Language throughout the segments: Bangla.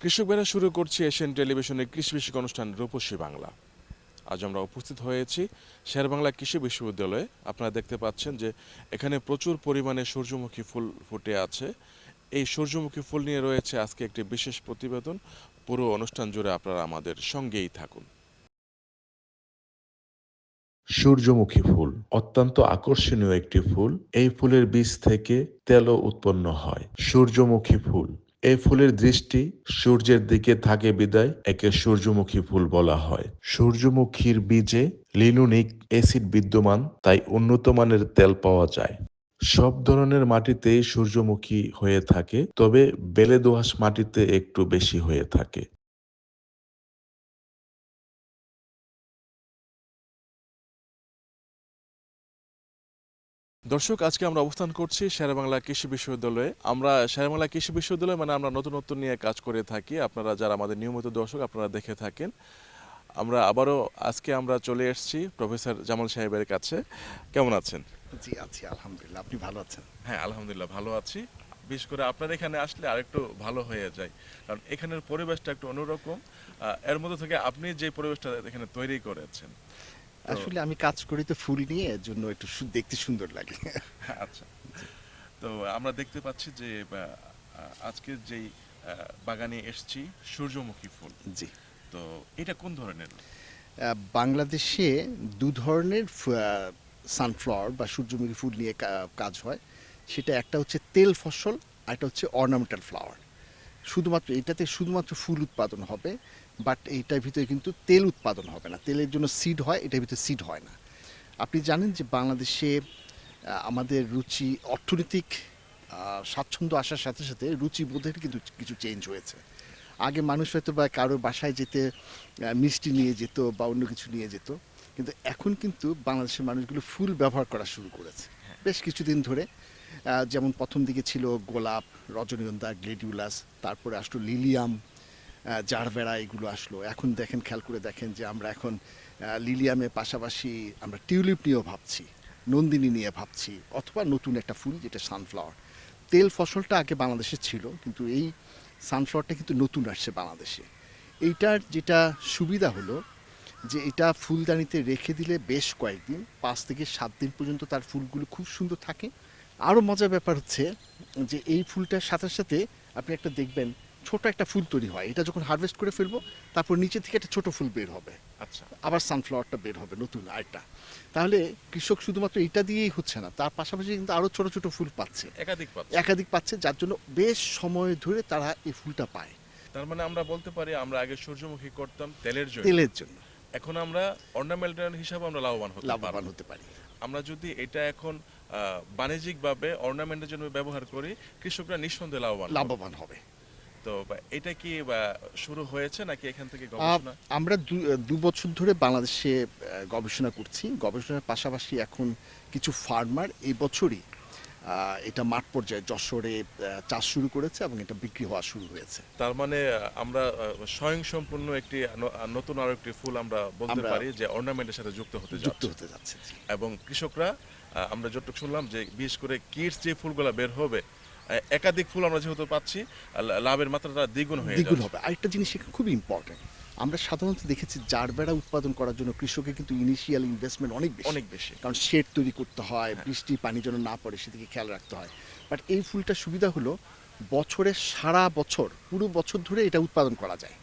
কৃষক বেড়া শুরু করছি এশিয়ান টেলিভিশনের কৃষি বিষয়ক অনুষ্ঠান রূপসী বাংলা। আজ আমরা উপস্থিত হয়েছি শেরবাংলা কৃষি বিশ্ববিদ্যালয়ে। আপনারা দেখতে পাচ্ছেন যে এখানে প্রচুর পরিমাণে সূর্যমুখী ফুল ফুটে আছে। এই সূর্যমুখী ফুল নিয়ে রয়েছে আজকে একটি বিশেষ প্রতিবেদন। পুরো অনুষ্ঠান জুড়ে আপনারা আমাদের সঙ্গেই থাকুন। সূর্যমুখী ফুল, অত্যন্ত আকর্ষণীয় একটি ফুল। এই ফুলের বীজ থেকে তেলও উৎপন্ন হয়। সূর্যমুখী ফুল এই ফুলের দৃষ্টি সূর্যের দিকে থাকে বিদায়, একে সূর্যমুখী ফুল বলা হয়। সূর্যমুখীর বীজে লিনুনিক অ্যাসিড বিদ্যমান, তাই উন্নত মানের তেল পাওয়া যায়। সব ধরনের মাটিতেই সূর্যমুখী হয়ে থাকে, তবে বেলে দোআঁশ মাটিতে একটু বেশি হয়ে থাকে। দর্শক আজকে আমরা অবস্থান করছি শেরেবাংলা কৃষি বিশ্ববিদ্যালয়ে। আমরা শেরেবাংলা কৃষি বিশ্ববিদ্যালয়ে মানে আমরা নতুনত্ব নিয়ে কাজ করে থাকি। আপনারা যারা আমাদের নিয়মিত দর্শক আপনারা দেখে থাকেন। আমরা আবারও আজকে আমরা চলে এসেছি প্রফেসর জামাল সাহেবের কাছে। কেমন আছেন? জি আছি আলহামদুলিল্লাহ। আপনি ভালো আছেন? হ্যাঁ আলহামদুলিল্লাহ ভালো আছি। বিশেষ করে আপনার এখানে আসলে আরেকটু ভালো হয়ে যায়। কারণ এখানের পরিবেশটা একটু অন্যরকম। এর মধ্যে থেকে আপনি যে পরিবেশটা এখানে তৈরি করেছেন আসলে আমি কাজ করি তো ফুল নিয়ে এর জন্য একটু দেখতে সুন্দর লাগে। আচ্ছা তো আমরা দেখতে পাচ্ছি যে আহ, আজকে যেই বাগানে এসছি সূর্যমুখী ফুল। জি। তো এটা কোন ধরনের? বাংলাদেশে দু ধরনের সানফ্লাওয়ার বা সূর্যমুখী ফুল নিয়ে কাজ হয়। সেটা একটা হচ্ছে তেল ফসল আর একটা হচ্ছে অর্নামেন্টাল ফ্লাওয়ার শুধুমাত্র এটাতে শুধুমাত্র ফুল উৎপাদন হবে বাট এইটার ভিতরে কিন্তু তেল উৎপাদন হবে না। তেলের জন্য সিড হয় এটার ভিতরে সিড হয় না। আপনি জানেন যে বাংলাদেশে আমাদের রুচি অর্থনৈতিক স্বাচ্ছন্দ্য আসার সাথে সাথে রুচিবোধের কিন্তু কিছু চেঞ্জ হয়েছে। আগে মানুষ হয়তো বা কারোর বাসায় যেতে মিষ্টি নিয়ে যেত বা অন্য কিছু নিয়ে যেত কিন্তু এখন কিন্তু বাংলাদেশের মানুষগুলো ফুল ব্যবহার করা শুরু করেছে। বেশ কিছুদিন ধরে যেমন প্রথম দিকে ছিল গোলাপ, রজনীগন্ধা, গ্লেডিউলাস, তারপরে আসলো লিলিয়াম জারবেরা এগুলো আসলো। এখন দেখেন, খেয়াল করে দেখেন যে আমরা এখন লিলিয়ামের পাশাপাশি আমরা টিউলিপ নিয়েও ভাবছি, নন্দিনী নিয়ে ভাবছি, অথবা নতুন একটা ফুল যেটা সানফ্লাওয়ার তেল ফসলটা আগে বাংলাদেশে ছিল, কিন্তু এই সানফ্লাওয়ারটা কিন্তু নতুন আসছে বাংলাদেশে। এইটার যেটা সুবিধা হলো যে এটা ফুলদানিতে রেখে দিলে বেশ কয়েকদিন, পাঁচ থেকে সাত দিন পর্যন্ত তার ফুলগুলো খুব সুন্দর থাকে। আরও মজার ব্যাপার হচ্ছে যে এই ফুলটার সাথে সাথে আপনি একটা দেখবেন ছোট একটা ফুল তৈরি হয়। এটা যখন হারভেস্ট করে ফেলব তারপর নিচে থেকে একটা ছোট ফুল বের হবে। আচ্ছা। আবার সানফ্লাওয়ারটা বের হবে নতুন আরেকটা। তাহলে কৃষক শুধুমাত্র এটা দিয়েই হচ্ছে না তার পাশাপাশি কিন্তু আরও ছোট ছোট ফুল পাচ্ছে। একাধিক পাচ্ছি। একাধিক পাচ্ছে যার জন্য বেশ সময় ধরে তারা এই ফুলটা পায়। তার মানে আমরা বলতে পারি আমরা আগে সূর্যমুখী করতাম তেলের জন্য। তেলের জন্য। এখন আমরা অর্নামেন্টাল হিসাবে আমরা লাভবান হতে লাভবান হতে পারি। আমরা যদি এটা এখন বাণিজ্যিক ভাবে অর্নামেন্টের জন্য ব্যবহার করি কৃষকরা নিঃসন্দেহে লাভবান লাভবান হবে। তো এটা কি শুরু হয়েছে নাকি এখান থেকে গবেষণা? আমরা দু- বছর ধরে বাংলাদেশে গবেষণা করছি। গবেষণার পাশাপাশি এখন কিছু ফার্মার এই বছরই এটা মাঠ পর্যায়ে যশোরে চাষ শুরু করেছে এবং এটা বিক্রি হওয়া শুরু হয়েছে। তার মানে আমরা আহ, স্বয়ং সম্পূর্ণ একটি নতুন আরও একটি ফুল আমরা বলতে পারি যে অর্নামেন্টের সাথে যুক্ত হতে যুক্ত হতে যাচ্ছে এবং কৃষকরা আমরা যতটুকু শুনলাম যে বিশেষ করে কিডস যে ফুলগুলো বের হবে একাধিক ফুল আমরা যেহেতু পাচ্ছি লাভের মাত্রাটা দ্বিগুণ হয়ে দ্বিগুণ হবে। আরেকটা জিনিস খুবই ইম্পর্টেন্ট আমরা সাধারণত দেখেছি জার বেড়া উৎপাদন করার জন্য কৃষকের কিন্তু ইনিশিয়াল ইনভেস্টমেন্ট অনেক বেশি। অনেক বেশি। কারণ শেড তৈরি করতে হয় হ্যাঁ। বৃষ্টি পানি যেন না পড়ে সেদিকে খেয়াল রাখতে হয়। বাট এই ফুলটার সুবিধা হলো বছরে সারা বছর পুরো বছর ধরে এটা উৎপাদন করা যায়।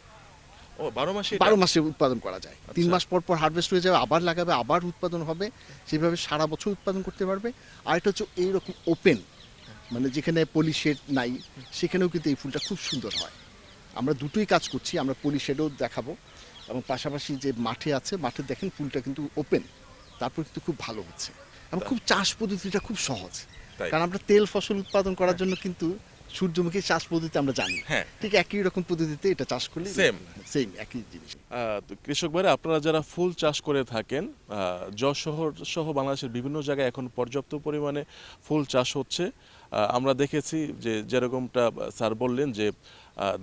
ও বারো মাসে বারো মাসে উৎপাদন করা যায়। তিন আচ্ছা। মাস পর পর হারভেস্ট হয়ে যাবে আবার লাগাবে আবার উৎপাদন হবে সেভাবে সারা বছর উৎপাদন করতে পারবে। আর এটা হচ্ছে এইরকম ওপেন মানে যেখানে পলি শেড নাই সেখানেও কিন্তু এই ফুলটা খুব সুন্দর হয়। আমরা দুটোই কাজ করছি আমরা পলি শেডও দেখাবো এবং পাশাপাশি যে মাঠে আছে মাঠে দেখেন ফুলটা কিন্তু ওপেন তারপর কিন্তু খুব ভালো হচ্ছে। এবং খুব চাষ পদ্ধতিটা খুব সহজ। কারণ আমরা তেল ফসল উৎপাদন করার জন্য কিন্তু সূর্যমুখী চাষ পদ্ধতি আমরা জানি। হ্যাঁ। ঠিক একই রকম পদ্ধতিতে এটা চাষ করলে সেম সেম একই জিনিস। তো কৃষক ভাইরা আপনারা যারা ফুল চাষ করে থাকেন আহ, যশোর সহ বাংলাদেশের বিভিন্ন জায়গায় এখন পর্যাপ্ত পরিমাণে ফুল চাষ হচ্ছে। আমরা দেখেছি যে যেরকমটা স্যার বললেন যে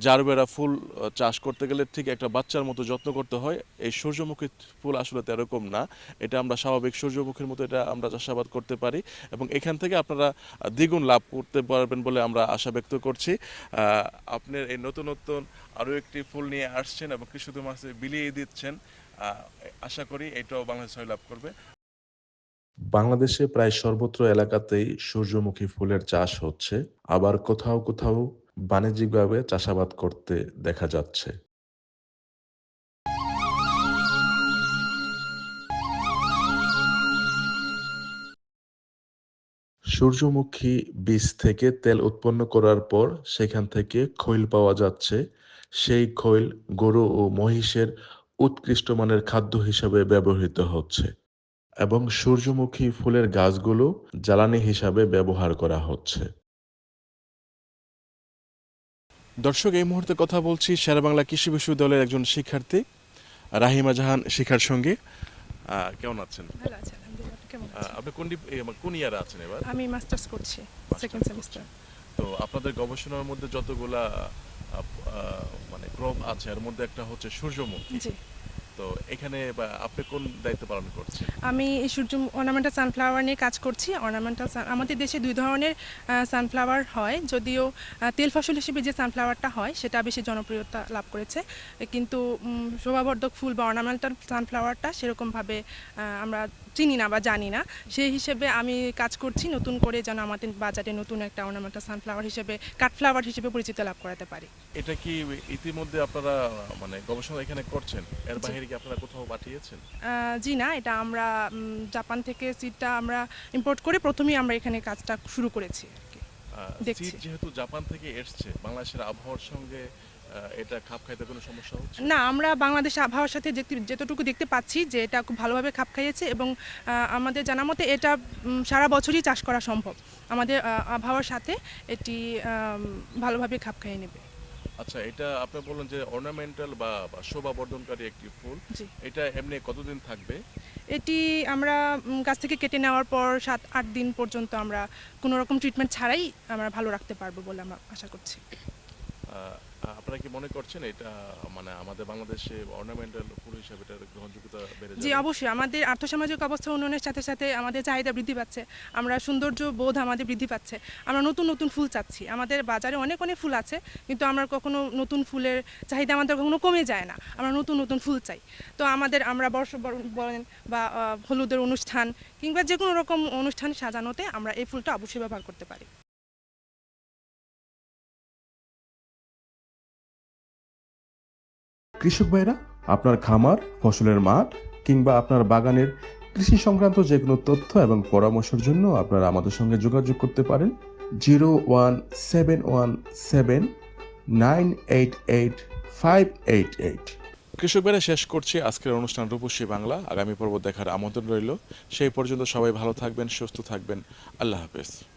জারবেরা ফুল চাষ করতে গেলে ঠিক একটা বাচ্চার মতো যত্ন করতে হয়। এই সূর্যমুখী ফুল আসলে এরকম না। এটা আমরা স্বাভাবিক সূর্যমুখীর মতো এটা আমরা চাষাবাদ করতে পারি এবং এখান থেকে আপনারা দ্বিগুণ লাভ করতে পারবেন বলে আমরা আশা ব্যক্ত করছি। আপনার এই নতুন নতুন আরও একটি ফুল নিয়ে আসছেন এবং কৃষকদের মাঝে বিলিয়ে দিচ্ছেন। আশা করি এটাও বাংলাদেশ লাভ করবে। বাংলাদেশে প্রায় সর্বত্র এলাকাতেই সূর্যমুখী ফুলের চাষ হচ্ছে, আবার কোথাও কোথাও বাণিজ্যিকভাবে চাষাবাদ করতে দেখা যাচ্ছে। সূর্যমুখী বীজ থেকে তেল উৎপন্ন করার পর সেখান থেকে খৈল পাওয়া যাচ্ছে। সেই খৈল গরু ও মহিষের উৎকৃষ্ট মানের খাদ্য হিসাবে ব্যবহৃত হচ্ছে। এবং সূর্যমুখী ফুলের গাছগুলো জ্বালানি হিসাবে ব্যবহার করা হচ্ছে। দর্শক এই মুহূর্তে কথা বলছি শেরেবাংলা কৃষি বিশ্ববিদ্যালয়ের একজন শিক্ষার্থী রাহিমা জাহান শিখার সঙ্গে। কেমন আছেন? ভালো আছে আলহামদুলিল্লাহ আপনি আছেন? কোন কোন ইয়ারে আছেন এবার? আমি মাস্টার্স করছি সেকেন্ড সেমিস্টার তো আপনাদের গবেষণার মধ্যে যতগুলা মানে ক্রপ আছে এর মধ্যে একটা হচ্ছে সূর্যমুখী। জি। তো এখানে আপনি কোন দায়িত্ব পালন করছেন? আমি সূর্য অর্নামেন্টাল সানফ্লাওয়ার নিয়ে কাজ করছি। অর্নামেন্টাল আমাদের দেশে দুই ধরনের সানফ্লাওয়ার হয়। যদিও তেল ফসল হিসেবে যে সানফ্লাওয়ারটা হয়, সেটা বেশি জনপ্রিয়তা লাভ করেছে। কিন্তু শোভাবর্ধক ফুল বা অর্নামেন্টাল সানফ্লাওয়ারটা সেরকমভাবে আমরা চিনি না বা জানি না সেই হিসেবে আমি কাজ করছি নতুন করে যেন আমাদের বাজারে নতুন একটা অর্নামেন্টাল সানফ্লাওয়ার হিসেবে কাঠফ্লাওয়ার হিসেবে পরিচিত লাভ করাতে পারি। এটা কি ইতিমধ্যে আপনারা মানে গবেষণা এখানে করছেন? এর বাইরে কি আপনারা কোথাও পাঠিয়েছেন? জি না এটা আমরা জাপান থেকে সিডটা আমরা ইম্পোর্ট করে প্রথমেই আমরা এখানে কাজটা শুরু করেছি আর কি। দেখছি। যেহেতু জাপান থেকে এসছে বাংলাদেশের আবহাওয়ার সঙ্গে এটা খাপ খাইতে কোনো সমস্যা হচ্ছে? না আমরা বাংলাদেশ আবহাওয়ার সাথে যতটুকু দেখতে পাচ্ছি যে এটা খুব ভালোভাবে খাপ খাইয়েছে এবং আমাদের জানা মতে এটা সারা বছরই চাষ করা সম্ভব। আমাদের আবহাওয়ার সাথে এটি ভালোভাবে খাপ খাইয়ে নেবে। আচ্ছা এটা আপনি বললেন যে অর্নামেন্টাল বা শোভা বর্ধনকারী একটি ফুল। এটা এমনি কতদিন থাকবে? এটি আমরা গাছ থেকে কেটে নেওয়ার পর সাত আট দিন পর্যন্ত আমরা কোনো রকম ট্রিটমেন্ট ছাড়াই আমরা ভালো রাখতে পারব বলে আমরা আশা করছি। আপনারা কি মনে করছেন এটা মানে আমাদের বাংলাদেশে অর্নামেন্টাল ফুল হিসাবে এটার গ্রহণযোগ্যতা বেড়ে জি অবশ্যই। আমাদের আর্থসামাজিক অবস্থা উন্নয়নের সাথে সাথে আমাদের চাহিদা বৃদ্ধি পাচ্ছে। আমরা সৌন্দর্য বোধ আমাদের বৃদ্ধি পাচ্ছে। আমরা নতুন নতুন ফুল চাচ্ছি। আমাদের বাজারে অনেক অনেক ফুল আছে কিন্তু আমরা কখনো নতুন ফুলের চাহিদা আমাদের কখনো কমে যায় না। আমরা নতুন নতুন ফুল চাই। তো আমাদের আমরা বর্ষ বরণ বলেন বা হলুদের অনুষ্ঠান কিংবা যে কোনো রকম অনুষ্ঠান সাজানোতে আমরা এই ফুলটা অবশ্যই ব্যবহার করতে পারি। কৃষক ভাইরা, আপনার খামার, ফসলের মাঠ, কিংবা আপনার বাগানের কৃষি সংক্রান্ত যে কোনো তথ্য এবং পরামর্শের জন্য আপনারা আমাদের সঙ্গে যোগাযোগ করতে পারেন। Zero one seven one seven nine eight eight five eight eight. কৃষক বেড়ে শেষ করছি আজকের অনুষ্ঠান রূপসী বাংলা। আগামী পর্ব দেখার আমন্ত্রণ রইল। সেই পর্যন্ত সবাই ভালো থাকবেন, সুস্থ থাকবেন। আল্লাহ হাফেজ।